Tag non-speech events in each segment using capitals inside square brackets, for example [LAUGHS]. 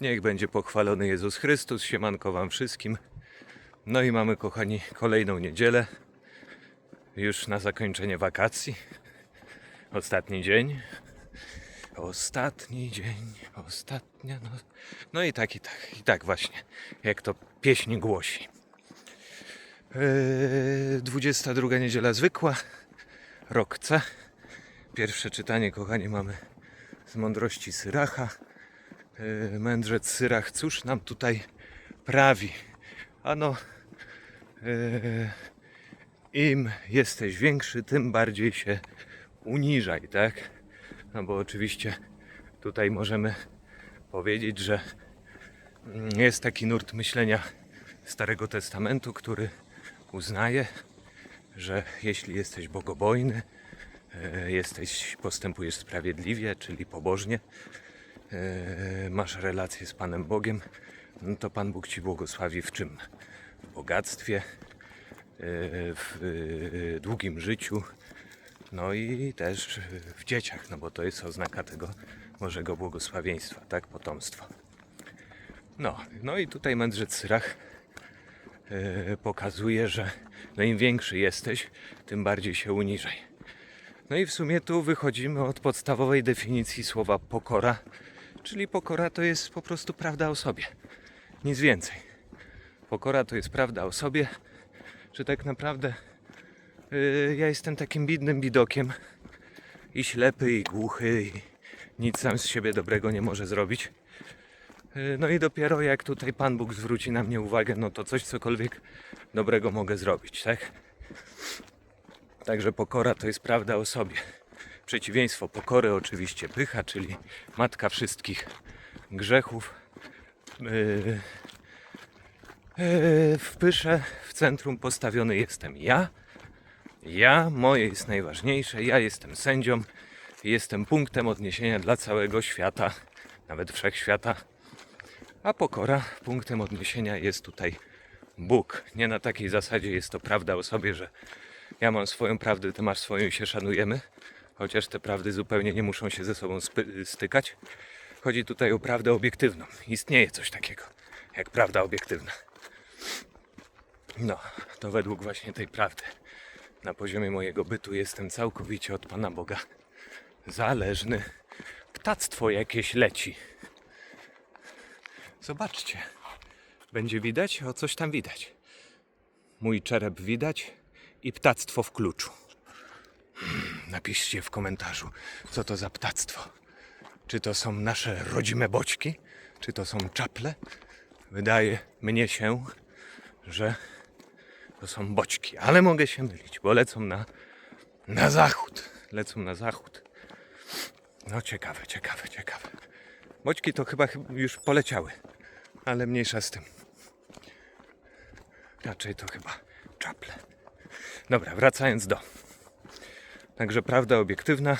Niech będzie pochwalony Jezus Chrystus, siemanko wam wszystkim. No i mamy, kochani, kolejną niedzielę. Już na zakończenie wakacji. Ostatni dzień. Ostatni dzień, ostatnia noc. No i tak, i tak, i tak właśnie, jak to pieśń głosi. Yy, 22 niedziela zwykła, rok C. Pierwsze czytanie, kochani, mamy z mądrości Syracha. Yy, mędrzec Syrach, cóż nam tutaj prawi? Ano, yy, im jesteś większy, tym bardziej się uniżaj, tak? No bo oczywiście tutaj możemy powiedzieć, że mm, jest taki nurt myślenia Starego Testamentu, który uznaje, że jeśli jesteś bogobojny, e, jesteś, postępujesz sprawiedliwie, czyli pobożnie, e, masz relację z Panem Bogiem, no to Pan Bóg Ci błogosławi w czym? W bogactwie, e, w e, długim życiu, no i też w dzieciach, no bo to jest oznaka tego Bożego błogosławieństwa, tak? Potomstwa. No, no i tutaj mędrzec Syrach e, pokazuje, że no im większy jesteś, tym bardziej się uniżaj. No i w sumie tu wychodzimy od podstawowej definicji słowa pokora, czyli pokora to jest po prostu prawda o sobie. Nic więcej. Pokora to jest prawda o sobie, że tak naprawdę y, ja jestem takim bidnym bidokiem i ślepy i głuchy i nic sam z siebie dobrego nie może zrobić. Y, No i dopiero jak tutaj Pan Bóg zwróci na mnie uwagę, no to coś cokolwiek dobrego mogę zrobić, tak? Także pokora to jest prawda o sobie. Przeciwieństwo pokory oczywiście pycha, czyli matka wszystkich grzechów. Yy, yy, w pysze w centrum postawiony jestem ja. Ja, moje jest najważniejsze, ja jestem sędzią, jestem punktem odniesienia dla całego świata, nawet wszechświata. A pokora punktem odniesienia jest tutaj Bóg. Nie na takiej zasadzie jest to prawda o sobie, że ja mam swoją prawdę, ty masz swoją i się szanujemy. Chociaż te prawdy zupełnie nie muszą się ze sobą stykać. Chodzi tutaj o prawdę obiektywną. Istnieje coś takiego jak prawda obiektywna. No, to według właśnie tej prawdy. Na poziomie mojego bytu jestem całkowicie od Pana Boga zależny. Ptactwo jakieś leci. Zobaczcie. Będzie widać? O coś tam widać. Mój czerep widać i ptactwo w kluczu. Napiszcie w komentarzu, co to za ptactwo. Czy to są nasze rodzime boćki? Czy to są czaple? Wydaje mnie się, że to są boćki, ale mogę się mylić, bo lecą na, na zachód. Lecą na zachód. No ciekawe, ciekawe, ciekawe. Boćki to chyba już poleciały, ale mniejsza z tym. Raczej to chyba czaple. Dobra, wracając do. Także prawda obiektywna,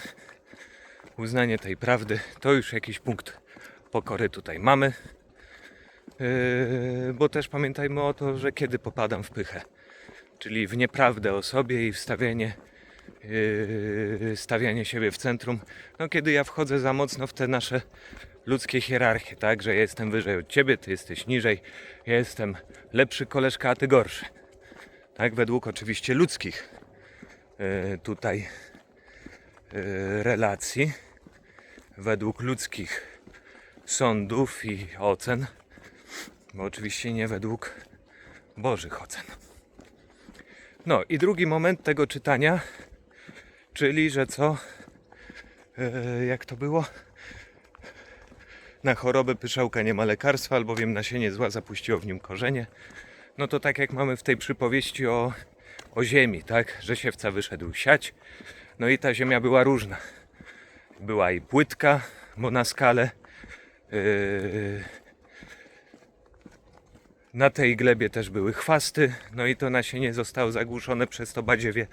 uznanie tej prawdy, to już jakiś punkt pokory tutaj mamy. Yy, bo też pamiętajmy o to, że kiedy popadam w pychę, czyli w nieprawdę o sobie i wstawianie, yy, stawianie siebie w centrum, no kiedy ja wchodzę za mocno w te nasze ludzkie hierarchie, tak, że jestem wyżej od ciebie, ty jesteś niżej, ja jestem lepszy koleżka, a ty gorszy. Tak, według oczywiście ludzkich yy, tutaj relacji, według ludzkich sądów i ocen, bo oczywiście nie według Bożych ocen. No i drugi moment tego czytania, czyli że co, e, jak to było? Na chorobę pyszałka nie ma lekarstwa, albowiem nasienie zła zapuściło w nim korzenie. No to tak jak mamy w tej przypowieści o, o ziemi, tak? Że siewca wyszedł siać, no i ta ziemia była różna. Była i płytka, bo na skalę yy, na tej glebie też były chwasty, no i to nasienie zostało zagłuszone przez to badziewie.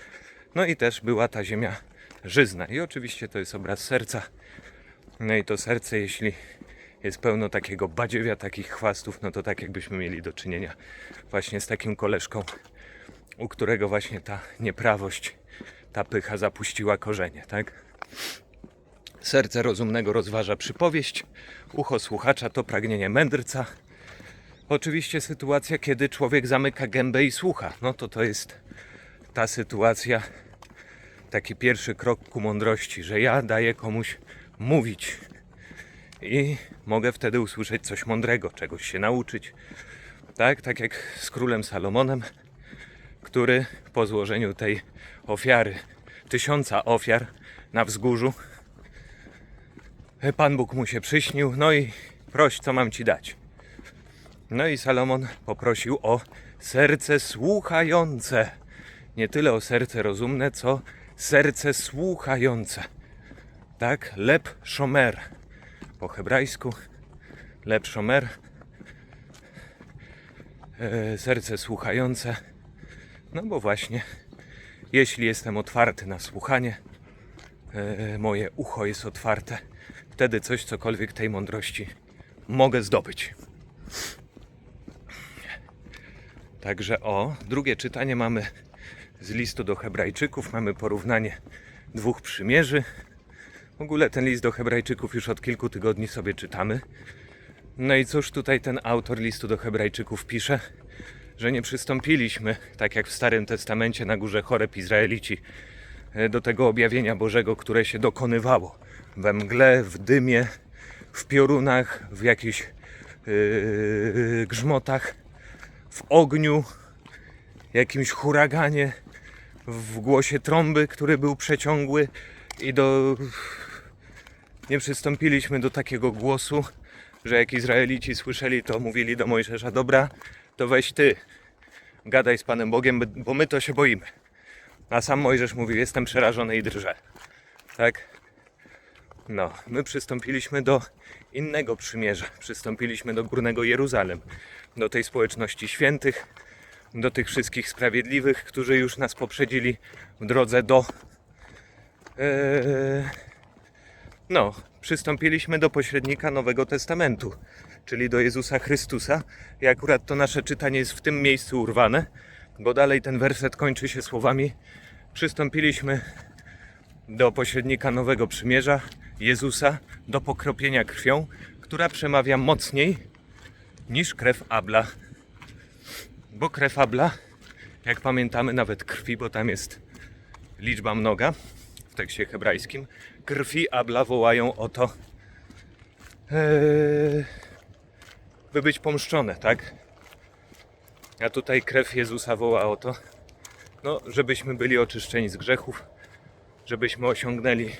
No i też była ta ziemia żyzna. I oczywiście to jest obraz serca. No i to serce, jeśli jest pełno takiego badziewia, takich chwastów, no to tak jakbyśmy mieli do czynienia właśnie z takim koleżką, u którego właśnie ta nieprawość, ta pycha zapuściła korzenie, tak? Serce rozumnego rozważa przypowieść, ucho słuchacza to pragnienie mędrca. Oczywiście sytuacja, kiedy człowiek zamyka gębę i słucha, no to to jest ta sytuacja, taki pierwszy krok ku mądrości, że ja daję komuś mówić i mogę wtedy usłyszeć coś mądrego, czegoś się nauczyć. Tak, tak jak z królem Salomonem, który po złożeniu tej ofiary, tysiąca ofiar na wzgórzu, Pan Bóg mu się przyśnił, no i proś, co mam ci dać. No i Salomon poprosił o serce słuchające. Nie tyle o serce rozumne, co serce słuchające. Tak, lep shomer. Po hebrajsku lep shomer. E, serce słuchające. No bo właśnie, jeśli jestem otwarty na słuchanie, e, moje ucho jest otwarte, wtedy coś, cokolwiek tej mądrości mogę zdobyć. Także o, drugie czytanie mamy z listu do Hebrajczyków, mamy porównanie dwóch przymierzy. W ogóle ten list do Hebrajczyków już od kilku tygodni sobie czytamy. No i cóż tutaj ten autor listu do Hebrajczyków pisze? Że nie przystąpiliśmy, tak jak w Starym Testamencie na górze Choreb Izraelici, e, do tego objawienia Bożego, które się dokonywało we mgle, w dymie, w piorunach, w jakichś yy, grzmotach, w ogniu, jakimś huraganie, w głosie trąby, który był przeciągły i do... nie przystąpiliśmy do takiego głosu, że jak Izraelici słyszeli to, mówili do Mojżesza, dobra, to weź ty, gadaj z Panem Bogiem, bo my to się boimy. A sam Mojżesz mówił, jestem przerażony i drżę. Tak? No, my przystąpiliśmy do innego przymierza. Przystąpiliśmy do Górnego Jeruzalem, do tej społeczności świętych, do tych wszystkich sprawiedliwych, którzy już nas poprzedzili w drodze do. Eee, no, przystąpiliśmy do pośrednika Nowego Testamentu, czyli do Jezusa Chrystusa. I akurat to nasze czytanie jest w tym miejscu urwane, bo dalej ten werset kończy się słowami: Przystąpiliśmy do pośrednika Nowego Przymierza, Jezusa, do pokropienia krwią, która przemawia mocniej niż krew Abla. Bo krew Abla, jak pamiętamy, nawet krwi, bo tam jest liczba mnoga w tekście hebrajskim, krwi Abla wołają o to, eee, by być pomszczone, tak? A tutaj krew Jezusa woła o to, no, żebyśmy byli oczyszczeni z grzechów, żebyśmy osiągnęli,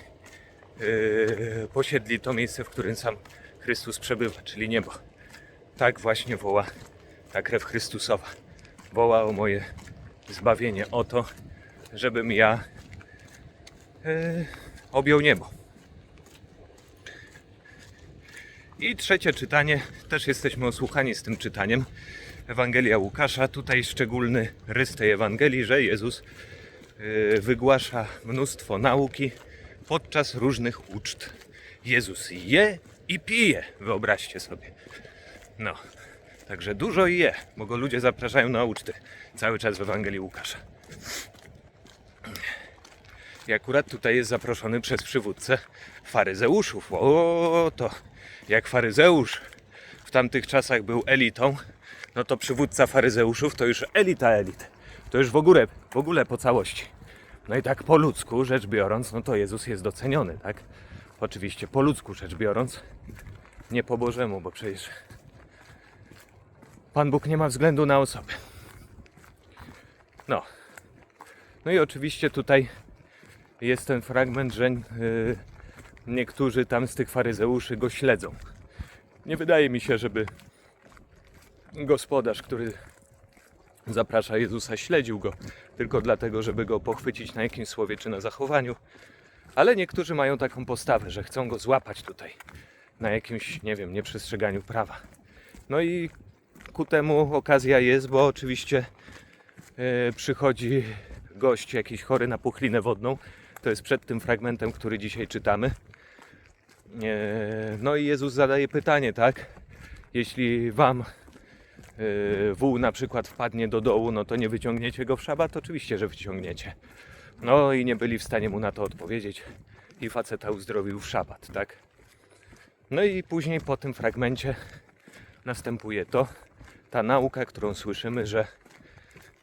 yy, posiedli to miejsce, w którym sam Chrystus przebywa, czyli niebo. Tak właśnie woła ta krew Chrystusowa. Woła o moje zbawienie, o to, żebym ja yy, objął niebo. I trzecie czytanie, też jesteśmy osłuchani z tym czytaniem. Ewangelia Łukasza, tutaj szczególny rys tej Ewangelii, że Jezus yy, wygłasza mnóstwo nauki podczas różnych uczt. Jezus je i pije, wyobraźcie sobie. No, także dużo je, bo go ludzie zapraszają na uczty cały czas w Ewangelii Łukasza. I akurat tutaj jest zaproszony przez przywódcę faryzeuszów. O, to jak faryzeusz w tamtych czasach był elitą, no to przywódca faryzeuszów to już elita elit. To już w ogóle, w ogóle po całości. No i tak po ludzku rzecz biorąc, no to Jezus jest doceniony, tak? Oczywiście po ludzku rzecz biorąc, nie po Bożemu, bo przecież Pan Bóg nie ma względu na osoby. No. No i oczywiście tutaj jest ten fragment, że yy, niektórzy tam z tych faryzeuszy go śledzą. Nie wydaje mi się, żeby gospodarz, który zaprasza Jezusa, śledził go tylko dlatego, żeby go pochwycić na jakimś słowie czy na zachowaniu. Ale niektórzy mają taką postawę, że chcą go złapać tutaj na jakimś, nie wiem, nieprzestrzeganiu prawa. No i ku temu okazja jest, bo oczywiście e, przychodzi gość jakiś chory na puchlinę wodną. To jest przed tym fragmentem, który dzisiaj czytamy. E, no i Jezus zadaje pytanie, tak? Jeśli wam yy, wół na przykład wpadnie do dołu, no to nie wyciągniecie go w szabat? Oczywiście, że wyciągniecie. No i nie byli w stanie mu na to odpowiedzieć. i faceta uzdrowił w szabat, tak? No i później po tym fragmencie następuje to, ta nauka, którą słyszymy, że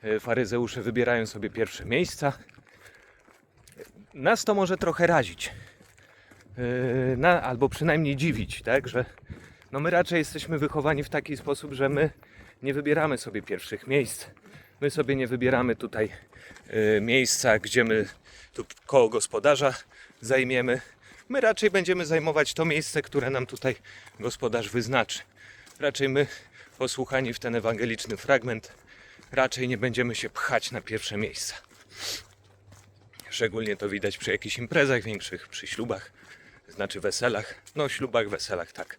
e, faryzeusze wybierają sobie pierwsze miejsca. Nas to może trochę razić, na, albo przynajmniej dziwić, tak, że no my raczej jesteśmy wychowani w taki sposób, że my nie wybieramy sobie pierwszych miejsc. My sobie nie wybieramy tutaj yy, miejsca, gdzie my tu koło gospodarza zajmiemy. My raczej będziemy zajmować to miejsce, które nam tutaj gospodarz wyznaczy. Raczej my, posłuchani w ten ewangeliczny fragment, raczej nie będziemy się pchać na pierwsze miejsca. Szczególnie to widać przy jakichś imprezach większych, przy ślubach, znaczy weselach. No, ślubach, weselach, tak.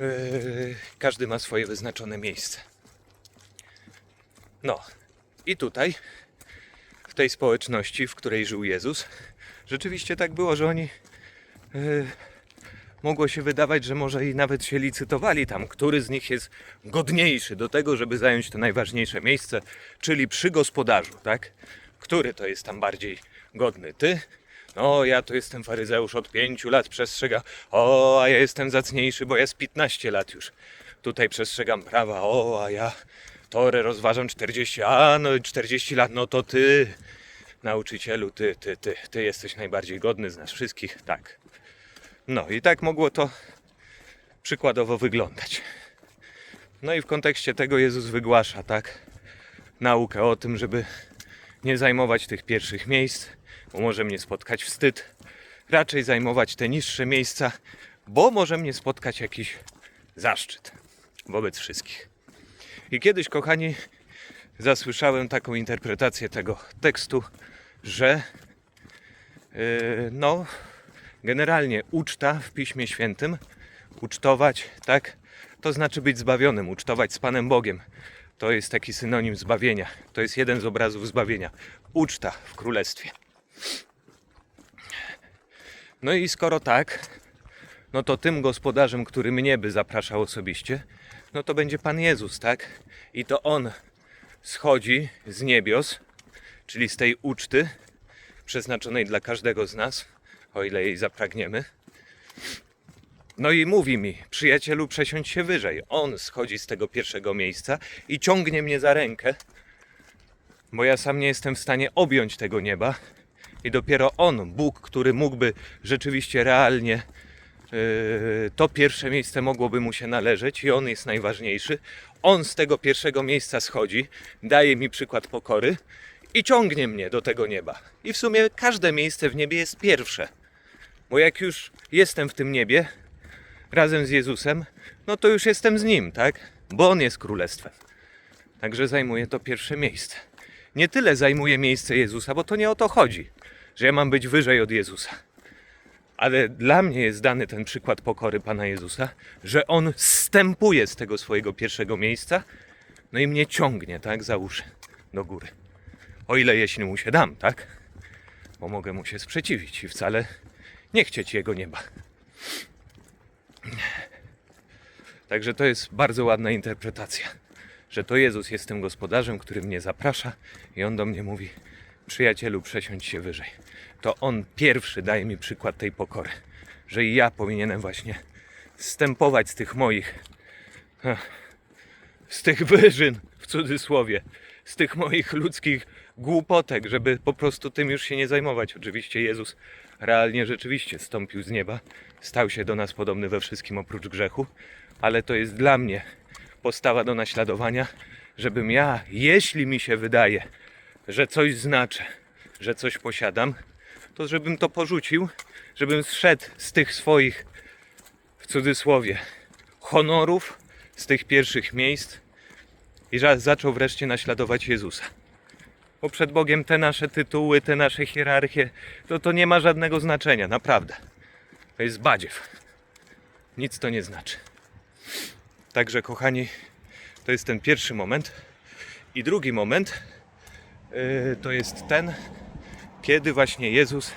Yy, każdy ma swoje wyznaczone miejsce. No, i tutaj, w tej społeczności, w której żył Jezus, rzeczywiście tak było, że oni. Yy, mogło się wydawać, że może i nawet się licytowali tam, który z nich jest godniejszy do tego, żeby zająć to najważniejsze miejsce, czyli przy gospodarzu, tak? Który to jest tam bardziej godny? Ty? No, ja to jestem faryzeusz od pięciu lat, przestrzega. O, a ja jestem zacniejszy, bo ja z 15 lat już tutaj przestrzegam prawa. O, a ja torę rozważam 40, a no 40 lat, no to ty, nauczycielu, ty, ty, ty, ty jesteś najbardziej godny z nas wszystkich, tak. No i tak mogło to przykładowo wyglądać. No i w kontekście tego Jezus wygłasza, tak, naukę o tym, żeby nie zajmować tych pierwszych miejsc, bo może mnie spotkać wstyd. Raczej zajmować te niższe miejsca, bo może mnie spotkać jakiś zaszczyt wobec wszystkich. I kiedyś, kochani, zasłyszałem taką interpretację tego tekstu, że yy, no, generalnie uczta w Piśmie Świętym, ucztować, tak, to znaczy być zbawionym, ucztować z Panem Bogiem. To jest taki synonim zbawienia. To jest jeden z obrazów zbawienia. Uczta w królestwie. No i skoro tak, no to tym gospodarzem, który mnie by zapraszał osobiście, no to będzie Pan Jezus, tak? I to On schodzi z niebios, czyli z tej uczty przeznaczonej dla każdego z nas, o ile jej zapragniemy. No i mówi mi, przyjacielu, przesiądź się wyżej. On schodzi z tego pierwszego miejsca i ciągnie mnie za rękę, bo ja sam nie jestem w stanie objąć tego nieba. I dopiero On, Bóg, który mógłby rzeczywiście realnie yy, to pierwsze miejsce mogłoby mu się należeć i On jest najważniejszy. On z tego pierwszego miejsca schodzi, daje mi przykład pokory i ciągnie mnie do tego nieba. I w sumie każde miejsce w niebie jest pierwsze. Bo jak już jestem w tym niebie razem z Jezusem, no to już jestem z Nim, tak? Bo On jest królestwem. Także zajmuje to pierwsze miejsce. Nie tyle zajmuje miejsce Jezusa, bo to nie o to chodzi, że ja mam być wyżej od Jezusa. Ale dla mnie jest dany ten przykład pokory Pana Jezusa, że On stępuje z tego swojego pierwszego miejsca, no i mnie ciągnie, tak, za uszy do góry. O ile jeśli mu się dam, tak? Bo mogę mu się sprzeciwić i wcale nie chcieć jego nieba. Także to jest bardzo ładna interpretacja, że to Jezus jest tym gospodarzem, który mnie zaprasza i on do mnie mówi: Przyjacielu, przesiądź się wyżej. To on pierwszy daje mi przykład tej pokory, że i ja powinienem właśnie wstępować z tych moich, z tych wyżyn w cudzysłowie, z tych moich ludzkich głupotek, żeby po prostu tym już się nie zajmować. Oczywiście Jezus realnie rzeczywiście stąpił z nieba, stał się do nas podobny we wszystkim oprócz grzechu, ale to jest dla mnie postawa do naśladowania, żebym ja, jeśli mi się wydaje, że coś znaczę, że coś posiadam, to żebym to porzucił, żebym zszedł z tych swoich, w cudzysłowie, honorów, z tych pierwszych miejsc i zaczął wreszcie naśladować Jezusa. Bo przed Bogiem te nasze tytuły, te nasze hierarchie, to to nie ma żadnego znaczenia, naprawdę. To jest badziew. Nic to nie znaczy. Także, kochani, to jest ten pierwszy moment. I drugi moment to jest ten, kiedy właśnie Jezus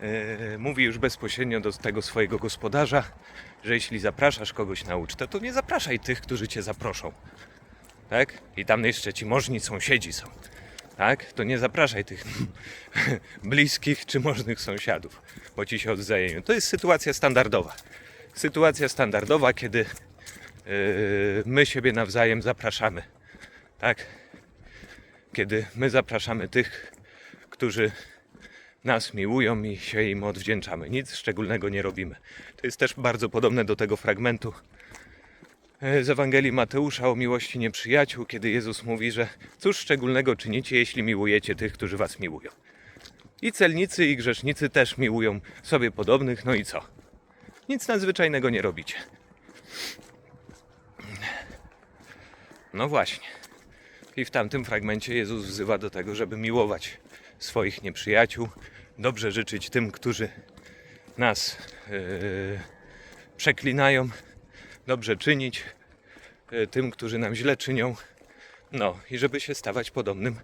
yy, mówi już bezpośrednio do tego swojego gospodarza, że jeśli zapraszasz kogoś na ucztę, to nie zapraszaj tych, którzy cię zaproszą. Tak? I tam jeszcze ci możni sąsiedzi są. tak, to nie zapraszaj tych [LAUGHS] bliskich czy możnych sąsiadów, bo ci się odwzajemią. To jest sytuacja standardowa. Sytuacja standardowa, kiedy yy, my siebie nawzajem zapraszamy, tak? Kiedy my zapraszamy tych, którzy nas miłują i się im odwdzięczamy. Nic szczególnego nie robimy. To jest też bardzo podobne do tego fragmentu e, z Ewangelii Mateusza o miłości nieprzyjaciół, kiedy Jezus mówi, że cóż szczególnego czynicie, jeśli miłujecie tych, którzy was miłują. I celnicy, i grzesznicy też miłują sobie podobnych, no i co? Nic nadzwyczajnego nie robicie. No właśnie. I w tamtym fragmencie Jezus wzywa do tego, żeby miłować swoich nieprzyjaciół, dobrze życzyć tym, którzy nas yy, przeklinają, dobrze czynić yy, tym, którzy nam źle czynią. No i żeby się stawać podobnym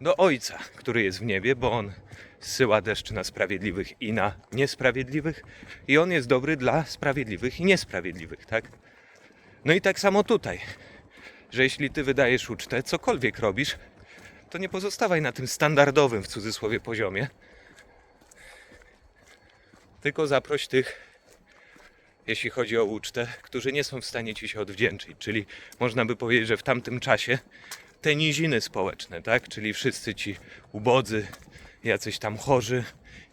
do Ojca, który jest w niebie, bo On zsyła deszcz na sprawiedliwych i na niesprawiedliwych i On jest dobry dla sprawiedliwych i niesprawiedliwych, tak? No i tak samo tutaj, że jeśli Ty wydajesz ucztę, cokolwiek robisz, to nie pozostawaj na tym standardowym w cudzysłowie poziomie, tylko zaproś tych, jeśli chodzi o ucztę, którzy nie są w stanie ci się odwdzięczyć. Czyli można by powiedzieć, że w tamtym czasie te niziny społeczne, tak? Czyli wszyscy ci ubodzy, jacyś tam chorzy,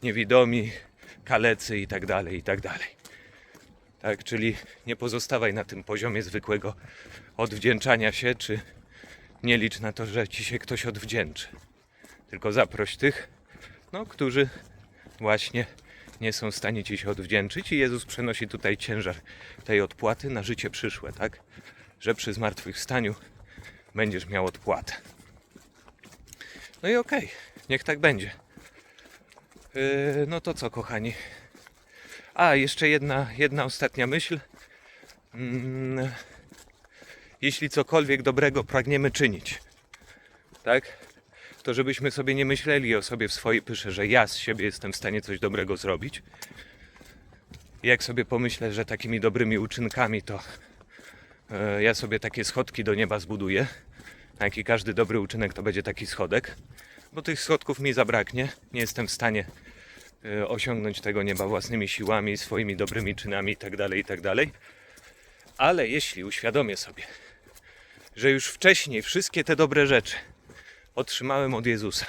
niewidomi, kalecy i tak dalej, i tak dalej. Tak, czyli nie pozostawaj na tym poziomie zwykłego odwdzięczania się, czy nie licz na to, że ci się ktoś odwdzięczy. Tylko zaproś tych, no, którzy właśnie nie są w stanie ci się odwdzięczyć i Jezus przenosi tutaj ciężar tej odpłaty na życie przyszłe, tak? Że przy zmartwychwstaniu będziesz miał odpłatę. No i okej, niech tak będzie. Yy, no to co, kochani? A, jeszcze jedna, jedna ostatnia myśl. Mm, jeśli cokolwiek dobrego pragniemy czynić, tak? To żebyśmy sobie nie myśleli o sobie w swojej pysze, że ja z siebie jestem w stanie coś dobrego zrobić. Jak sobie pomyślę, że takimi dobrymi uczynkami to e, ja sobie takie schodki do nieba zbuduję, jak i każdy dobry uczynek to będzie taki schodek, bo tych schodków mi zabraknie, nie jestem w stanie osiągnąć tego nieba własnymi siłami, swoimi dobrymi czynami itd., itd. Ale jeśli uświadomię sobie, że już wcześniej wszystkie te dobre rzeczy otrzymałem od Jezusa.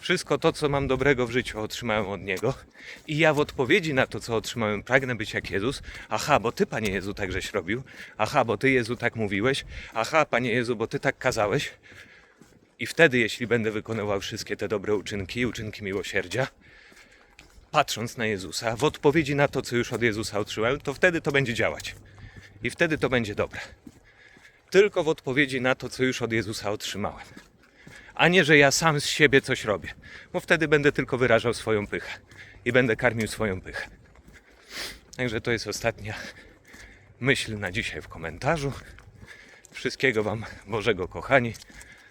Wszystko to, co mam dobrego w życiu, otrzymałem od Niego. I ja w odpowiedzi na to, co otrzymałem, pragnę być jak Jezus. Aha, bo Ty, Panie Jezu, tak żeś robił. Aha, bo Ty, Jezu, tak mówiłeś. Aha, Panie Jezu, bo Ty tak kazałeś. I wtedy, jeśli będę wykonywał wszystkie te dobre uczynki, uczynki miłosierdzia, patrząc na Jezusa, w odpowiedzi na to, co już od Jezusa otrzymałem, to wtedy to będzie działać. I wtedy to będzie dobre. Tylko w odpowiedzi na to, co już od Jezusa otrzymałem a nie, że ja sam z siebie coś robię, bo wtedy będę tylko wyrażał swoją pychę i będę karmił swoją pychę. Także to jest ostatnia myśl na dzisiaj w komentarzu. Wszystkiego Wam Bożego kochani,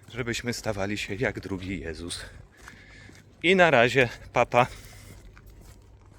żebyśmy stawali się jak drugi Jezus. I na razie, papa.